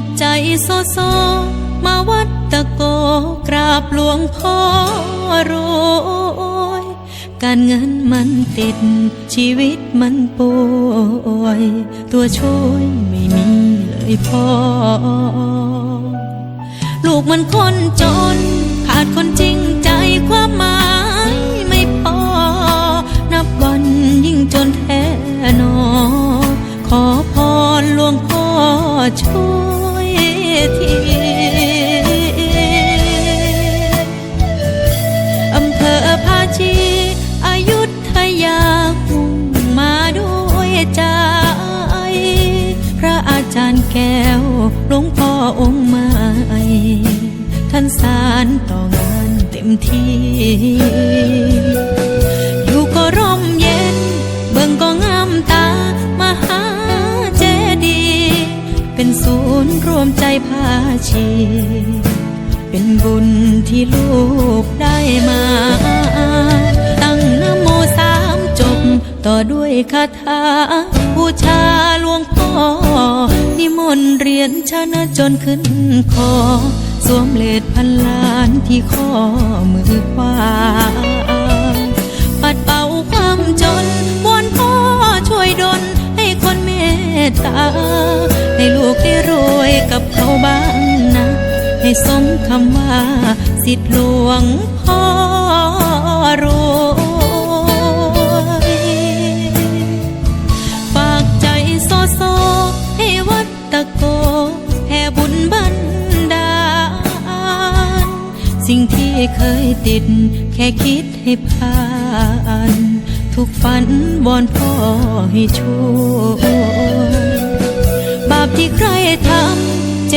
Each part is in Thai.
อบใจโซโซ มาวัดตะโกกราบหลวงพ่อรวยการเงินมันติด ชีวิตมันป่วย ตัวช่วยไม่มีเลยพ่อ ลูกมันคนจน ขาดคนจริงใจความหมายไม่พอ นับวันยิ่งจนแท้นอขอพรหลวงพ่อช่วย ทีอำเภอภาชีอายุทยาหุ่งมาด้วยใจ พระอาจารย์แก้วหลวงพ่อองค์ใหม่ท่านสารต่องานเต็มที่ รวมใจพาชีเป็นบุญที่ลูกได้มา ตั้งนโมสามจบ ต่อด้วยคาถาบูชาหลวงพ่อ นิมนต์เรียนชนะจนขึ้นคอ สวมเลดพันล้านที่ข้อมือขวาปัดเป่าความจนวอนพ่อช่วยดลให้คนเมตตา ให้ลูกได้รวยกับเขาบ้างนะ ให้สมคำว่า สิทธิหลวงพ่อรวยฝากใจโซโซให้วัดตะโกแห่บุญบันดาลสิ่งที่เคยติด แค่คิดให้ผ่าน ทุกฝันวอนพ่อให้ช่วย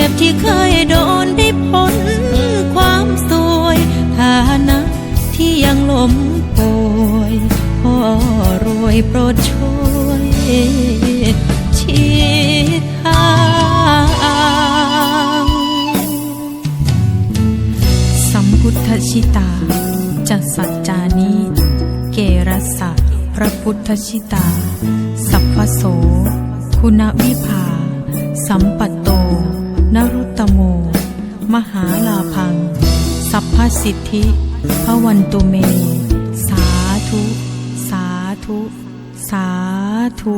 จ็บที่เคยโดนได้ผลความสวยฐานะที่ยังล้มป่วยพ่อรวยโปรดช่วยชี้ทางสัมพุทธชิตาจัสัจจานิเกรสสะพระพุทธชิตา สัพพโส คุณวิภา สัมปัตโต นรุตโม มหาลาพัง สัพพสิทธิพระวันตุเม สาธุ สาธุ สาธุ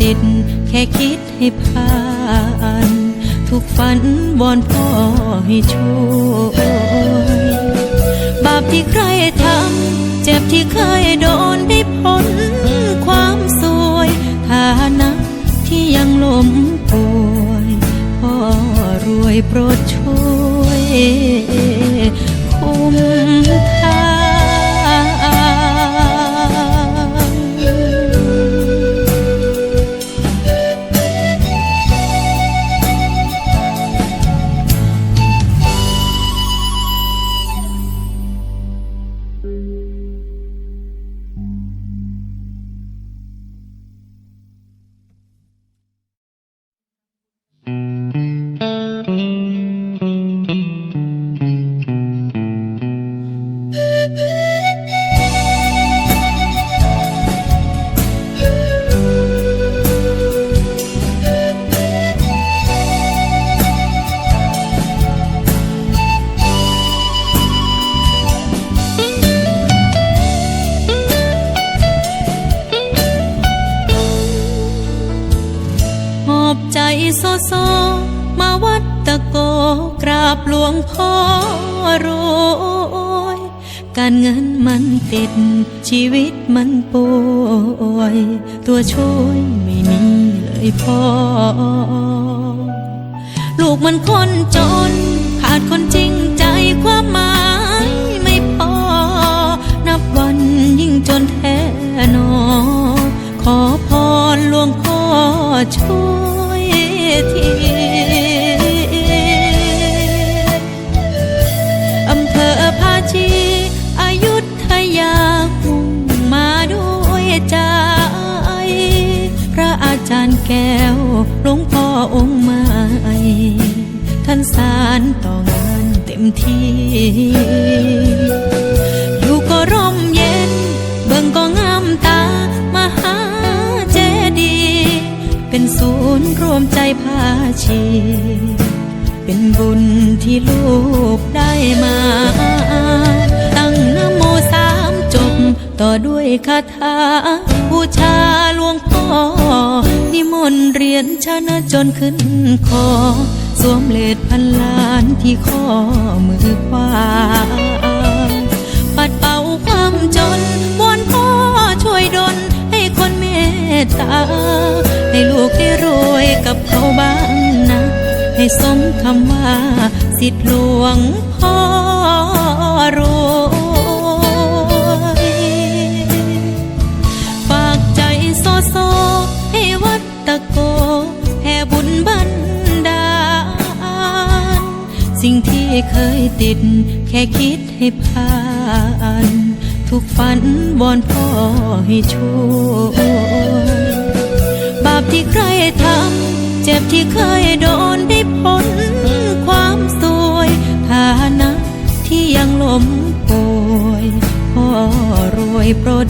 ติด แค่คิดให้ผ่าน ทุกฝันวอนพ่อให้ช่วยบาปที่ใครทำ เจ็บที่เคยโดนได้ผลความสวยฐานะที่ยังล้มป่วย พ่อรวยโปรดช่วย อบใจโซโซ มาวัดตะโกกราบหลวงพ่อรวยการเงินมันติด ชีวิตมันป่วย ตัวช่วยไม่มีเลยพ่อ ลูกมันคนจน ขาดคนจริงใจความหมายไม่พอ นับวันยิ่งจนแท้นอขอพรหลวงพ่อช่วย ทีอำเภอภาชีอายุทยามุ่งมาด้วยใจ พระอาจารย์แก้วหลวงพ่อองค์ใหม่ท่านสารต่องานเต็มที่ เป็นศูนย์รวมใจพาชี เป็นบุญที่ลูกได้มา ตั้งนโมสามจบ ต่อด้วยคาถาบูชาหลวงพ่อ นิมนต์เรียนชนะจนขึ้นคอ สวมเลดพันล้านที่ข้อมือขวาปัดเป่าความจนวอนพ่อช่วยดลให้คนเมตตา วยกับเขาบ้างนะ ให้สมคำว่า สิทธิหลวงพ่อรวยฝากใจโซโซให้วัดตะโกแห่บุญบันดาลสิ่งที่เคยติด แค่คิดให้ผ่าน ทุกฝันวอนพ่อให้ช่วย ที่ใครทำ เจ็บที่เคยโดนได้พ้นความสวยฐานะที่ยังล้มป่วยพ่อรวยโปรด